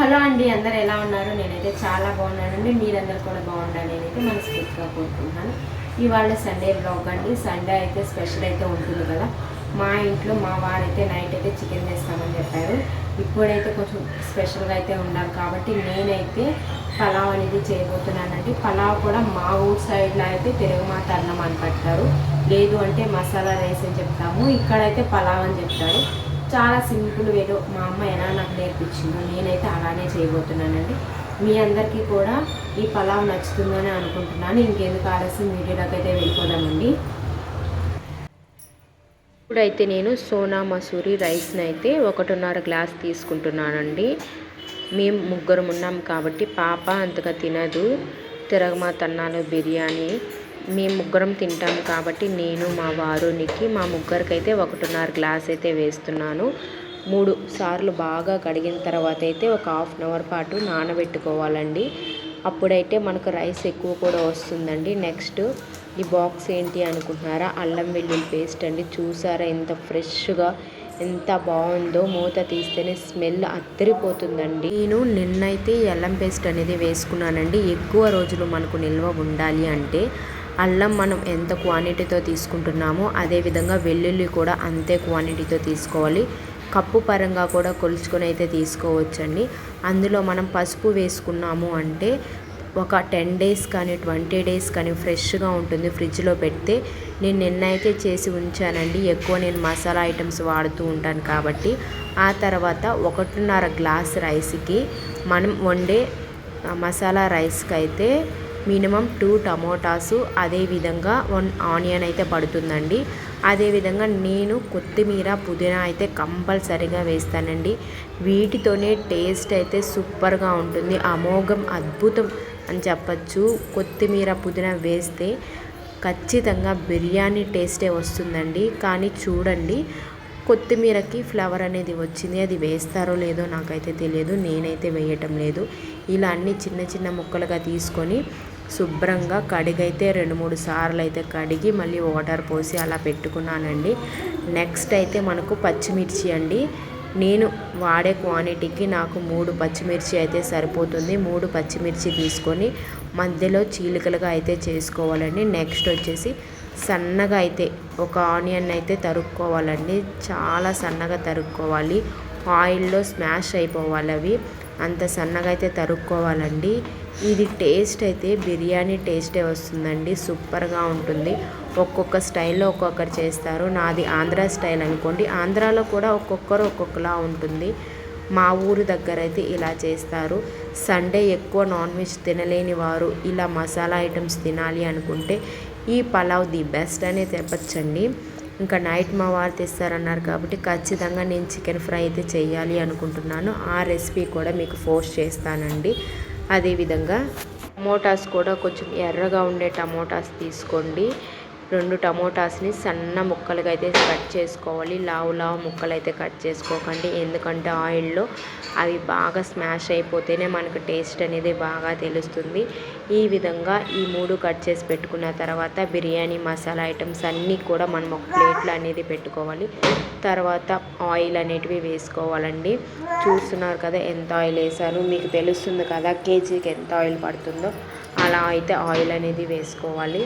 Hello అండి అందరు ఎలా ఉన్నారు? నేనైతే చాలా బాగున్నానండి మీరందరూ కూడా బాగుండాలి నేనైతే మనస్ఫూర్తిగా కోరుకుంటున్నాను. ఇవాళ సండే బ్లాగ్ అండి. సండే అయితే స్పెషల్ అయితే ఉంటుంది కదా. మా ఇంట్లో మా వారైతే నైట్ అయితే చికెన్ చేస్తామని చెప్పారు. ఇప్పుడైతే కొంచెం స్పెషల్గా అయితే ఉన్నాం కాబట్టి నేనైతే పలావ్ అనేది చేయబోతున్నానండి. పలావ్ కూడా మా ఊరు సైడ్లో అయితే తిరుగుమాత అన్నం అని పెడతారు లేదు అంటే మసాలా రైస్ అని చెప్తాము. ఇక్కడైతే పలావ్ అని చెప్తారు. చాలా సింపుల్ వేలో మా అమ్మ ఎలా నాకు నేర్పించిందో నేనైతే అలానే చేయబోతున్నానండి. మీ అందరికీ కూడా ఈ పలావ్ నచ్చుతుందని అనుకుంటున్నాను. ఇంకెందుకు ఆలస్యం వీడియోలోకి అయితే వెళ్ళిపోదామండి. ఇప్పుడైతే నేను సోనా మసూరి రైస్ని అయితే ఒకటిన్నర గ్లాస్ తీసుకుంటున్నానండి. మేము ముగ్గురం ఉన్నాం కాబట్టి పాప అంతగా తినదు. తిరగమా తన్నాలు బిర్యానీ మేము ముగ్గురం తింటాం కాబట్టి నేను మా వారునికి మా ముగ్గురికైతే ఒకటిన్నర గ్లాస్ అయితే వేస్తున్నాను. మూడు సార్లు బాగా కడిగిన తర్వాత అయితే ఒక హాఫ్ అన్ అవర్ పాటు నానబెట్టుకోవాలండి. అప్పుడైతే మనకు రైస్ ఎక్కువ కూడా వస్తుందండి. నెక్స్ట్ ఈ బాక్స్ ఏంటి అనుకుంటున్నారా? అల్లం వెల్లుల్లి పేస్ట్ అండి. చూసారా ఎంత ఫ్రెష్గా ఎంత బాగుందో? మూత తీస్తేనే స్మెల్ అద్దరిపోతుందండి. నేను నిన్నైతే ఈ అల్లం పేస్ట్ అనేది వేసుకున్నానండి. ఎక్కువ రోజులు మనకు నిల్వ ఉండాలి అంటే అల్లం మనం ఎంత క్వాంటిటీతో తీసుకుంటున్నామో అదేవిధంగా వెల్లుల్లి కూడా అంతే క్వాంటిటీతో తీసుకోవాలి. కప్పు పరంగా కూడా కొలుచుకొని అయితే తీసుకోవచ్చండి. అందులో మనం పసుపు వేసుకున్నాము అంటే ఒక టెన్ డేస్ కానీ ట్వంటీ డేస్ కానీ ఫ్రెష్గా ఉంటుంది ఫ్రిడ్జ్లో పెడితే. నేను నిన్న అయితే చేసి ఉంచానండి. ఎక్కువ నేను మసాలా ఐటమ్స్ వాడుతూ ఉంటాను కాబట్టి. ఆ తర్వాత ఒకటిన్నర గ్లాస్ రైస్కి మనం వండే మసాలా రైస్కి అయితే మినిమం టూ టమోటాసు అదేవిధంగా వన్ ఆనియన్ అయితే పడుతుందండి. అదేవిధంగా నేను కొత్తిమీర పుదీనా అయితే కంపల్సరీగా వేస్తానండి. వీటితోనే టేస్ట్ అయితే సూపర్గా ఉంటుంది. అమోఘం అద్భుతం అని చెప్పచ్చు. కొత్తిమీర పుదీనా వేస్తే ఖచ్చితంగా బిర్యానీ టేస్టే వస్తుందండి. కానీ చూడండి కొత్తిమీరకి ఫ్లవర్ అనేది వచ్చింది. అది వేస్తారో లేదో నాకైతే తెలియదు. నేనైతే వేయటం లేదు. ఇలా అన్ని చిన్న చిన్న ముక్కలుగా తీసుకొని శుభ్రంగా కడిగైతే రెండు మూడు సార్లు అయితే కడిగి మళ్ళీ వాటర్ పోసి అలా పెట్టుకున్నానండి. నెక్స్ట్ అయితే మనకు పచ్చిమిర్చి అండి. నేను వాడే క్వాంటిటీకి నాకు మూడు పచ్చిమిర్చి అయితే సరిపోతుంది. మూడు పచ్చిమిర్చి తీసుకొని మధ్యలో చీలికలుగా అయితే చేసుకోవాలండి. నెక్స్ట్ వచ్చేసి సన్నగా అయితే ఒక ఆనియన్ అయితే తరుక్కోవాలండి. చాలా సన్నగా తరుక్కోవాలి. ఆయిల్లో స్మాష్ అయిపోవాలి అవి. అంత సన్నగా అయితే తరుక్కోవాలండి. ఇది టేస్ట్ అయితే బిర్యానీ టేస్టే వస్తుందండి. సూపర్గా ఉంటుంది. ఒక్కొక్క స్టైల్లో ఒక్కొక్కరు చేస్తారు. నాది ఆంధ్ర స్టైల్ అనుకోండి. ఆంధ్రాలో కూడా ఒక్కొక్కరు ఒక్కొక్కలా ఉంటుంది. మా ఊరు దగ్గర అయితే ఇలా చేస్తారు. సండే ఎక్కువ నాన్ వెజ్ తినలేని వారు ఇలా మసాలా ఐటమ్స్ తినాలి అనుకుంటే ఈ పలావ్ ది బెస్ట్ అనే చెప్పచ్చండి ఇంకా నైట్ మా వారు తెస్తారన్నారు కాబట్టి ఖచ్చితంగా నేను చికెన్ ఫ్రై అయితే చేయాలి అనుకుంటున్నాను. ఆ రెసిపీ కూడా మీకు పోస్ట్ చేస్తానండి. అదేవిధంగా టమోటాస్ కూడా కొంచెం ఎర్రగా ఉండే టమోటాస్ తీసుకోండి. రెండు టమోటాస్ని సన్న ముక్కలుగా అయితే కట్ చేసుకోవాలి. లావు లావు ముక్కలు అయితే కట్ చేసుకోకండి. ఎందుకంటే ఆయిల్లో అవి బాగా స్మాష్ అయిపోతేనే మనకు టేస్ట్ అనేది బాగా తెలుస్తుంది. ఈ విధంగా ఈ మూడు కట్ చేసి పెట్టుకున్న తర్వాత బిర్యానీ మసాలా ఐటమ్స్ అన్నీ కూడా మనం ఒక ప్లేట్లో అనేది పెట్టుకోవాలి. తర్వాత ఆయిల్ అనేటివి వేసుకోవాలండి. చూస్తున్నారు కదా ఎంత ఆయిల్ వేసాను మీకు తెలుస్తుంది కదా కేజీకి ఎంత ఆయిల్ పడుతుందో. అలా అయితే ఆయిల్ అనేది వేసుకోవాలి.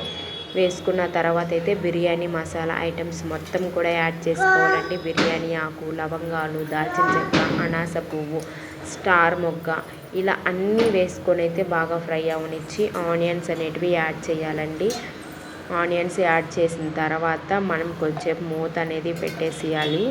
వేసుకున్న తర్వాత అయితే బిర్యానీ మసాలా ఐటమ్స్ మొత్తం కూడా యాడ్ చేసుకోవాలండి. బిర్యానీ ఆకు లవంగాలు దాల్చిన చెక్క అనాస పువ్వు స్టార్ మొగ్గ ఇలా అన్నీ వేసుకొని అయితే బాగా ఫ్రై అవనిచ్చి ఆనియన్స్ అనేటివి యాడ్ చేయాలండి. ఆనియన్స్ యాడ్ చేసిన తర్వాత మనం కొంచెం మూత అనేది పెట్టేసేయాలి.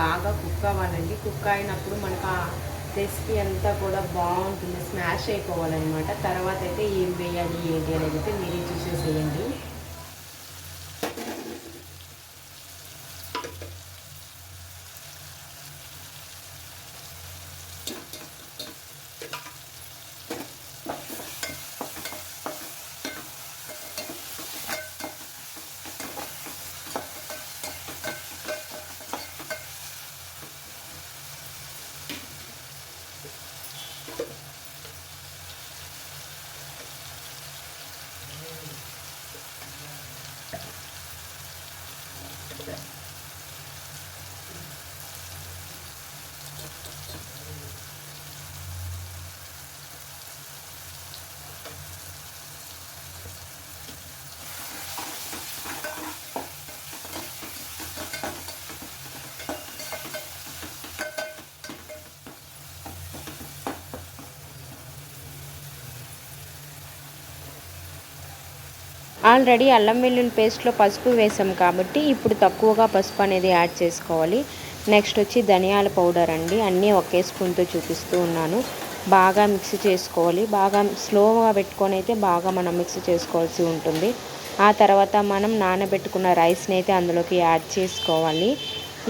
బాగా కుక్ అవ్వాలండి. కుక్ అయినప్పుడు మనకు ఆ రెసిపీ అంతా కూడా బాగుంటుంది. స్మాష్ అయిపోవాలన్నమాట. తర్వాత అయితే ఏం వేయాలి ఏంటి అనేది అయితే మీరే చూసేసేయండి. ఆల్రెడీ అల్లం వెల్లుల్లి పేస్ట్లో పసుపు వేసాం కాబట్టి ఇప్పుడు తక్కువగా పసుపు అనేది యాడ్ చేసుకోవాలి. నెక్స్ట్ వచ్చి ధనియాల పౌడర్ అండి. అన్నీ ఒకే స్పూన్తో చూపిస్తూ ఉన్నాను. బాగా మిక్స్ చేసుకోవాలి. బాగా స్లోగా పెట్టుకొని అయితే బాగా మనం మిక్స్ చేసుకోవాల్సి ఉంటుంది. ఆ తర్వాత మనం నానబెట్టుకున్న రైస్ని అయితే అందులోకి యాడ్ చేసుకోవాలి.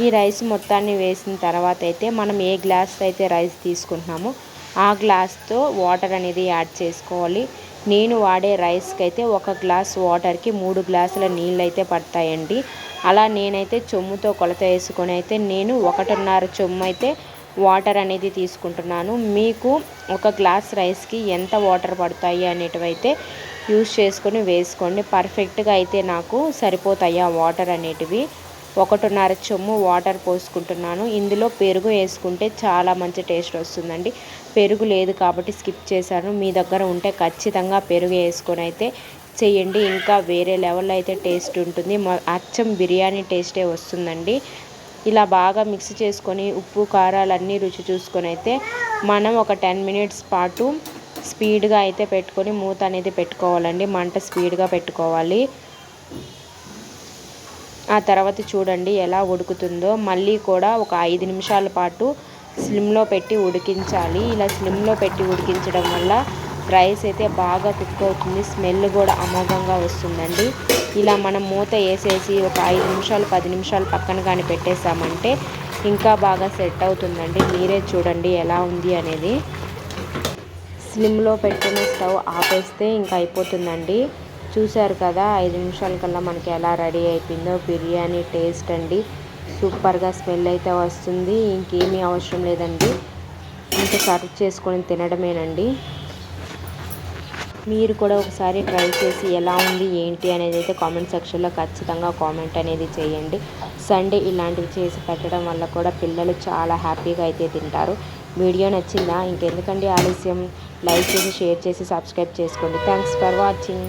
ఈ రైస్ మొత్తాన్ని వేసిన తర్వాత అయితే మనం ఏ గ్లాస్ అయితే రైస్ తీసుకుంటున్నామో ఆ గ్లాస్తో వాటర్ అనేది యాడ్ చేసుకోవాలి. నేను వాడే రైస్కి అయితే ఒక గ్లాస్ వాటర్కి మూడు గ్లాసుల నీళ్ళు అయితే పడతాయండి. అలా నేనైతే చెమ్ముతో కొలత వేసుకొని అయితే నేను ఒకటిన్నర చెమ్ము అయితే వాటర్ అనేది తీసుకుంటున్నాను. మీకు ఒక గ్లాస్ రైస్కి ఎంత వాటర్ పడతాయి అనేటివైతే యూస్ చేసుకొని వేసుకోండి. పర్ఫెక్ట్గా అయితే నాకు సరిపోతాయి ఆ వాటర్ అనేటివి. ఒకటిన్నర చెమ్ము వాటర్ పోసుకుంటున్నాను. ఇందులో పెరుగు వేసుకుంటే చాలా మంచి టేస్ట్ వస్తుందండి. పెరుగు లేదు కాబట్టి స్కిప్ చేశాను. మీ దగ్గర ఉంటే ఖచ్చితంగా పెరుగు వేసుకొని అయితే చేయండి. ఇంకా వేరే లెవెల్లో అయితే టేస్ట్ ఉంటుంది. అచ్చం బిర్యానీ టేస్టే వస్తుందండి. ఇలా బాగా మిక్స్ చేసుకొని ఉప్పు కారాలన్నీ రుచి చూసుకొని అయితే మనం ఒక టెన్ మినిట్స్ పాటు స్పీడ్గా అయితే పెట్టుకొని మూత అనేది పెట్టుకోవాలండి. మంట స్పీడ్గా పెట్టుకోవాలి. ఆ తర్వాత చూడండి ఎలా ఉడుకుతుందో. మళ్ళీ కూడా ఒక ఐదు నిమిషాల పాటు స్లిమ్లో పెట్టి ఉడికించాలి. ఇలా స్లిమ్లో పెట్టి ఉడికించడం వల్ల రైస్ అయితే బాగా కుక్ అవుతుంది. స్మెల్ కూడా అమోఘంగా వస్తుందండి. ఇలా మనం మూత వేసేసి ఒక ఐదు నిమిషాలు పది నిమిషాలు పక్కన కానీ పెట్టేసామంటే ఇంకా బాగా సెట్ అవుతుందండి. మీరే చూడండి ఎలా ఉంది అనేది. స్లిమ్లో పెట్టిన స్టవ్ ఆపేస్తే ఇంకా అయిపోతుందండి. చూశారు కదా ఐదు నిమిషాల కల్లా మనకి ఎలా రెడీ అయిపోయిందో. బిర్యానీ టేస్ట్ అండి. సూపర్గా స్మెల్ అయితే వస్తుంది. ఇంకేమీ అవసరం లేదండి. ఇంకా సర్వ్ చేసుకొని తినడమేనండి. మీరు కూడా ఒకసారి ట్రై చేసి ఎలా ఉంది ఏంటి అనేది అయితే కామెంట్ సెక్షన్లో ఖచ్చితంగా కామెంట్ అనేది చేయండి. సండే ఇలాంటివి చేసి పెట్టడం వల్ల కూడా పిల్లలు చాలా హ్యాపీగా అయితే తింటారు. వీడియో నచ్చిందా? ఇంకెందుకండి ఆలస్యం? లైక్ చేసి షేర్ చేసి సబ్స్క్రైబ్ చేసుకోండి. Thanks for watching.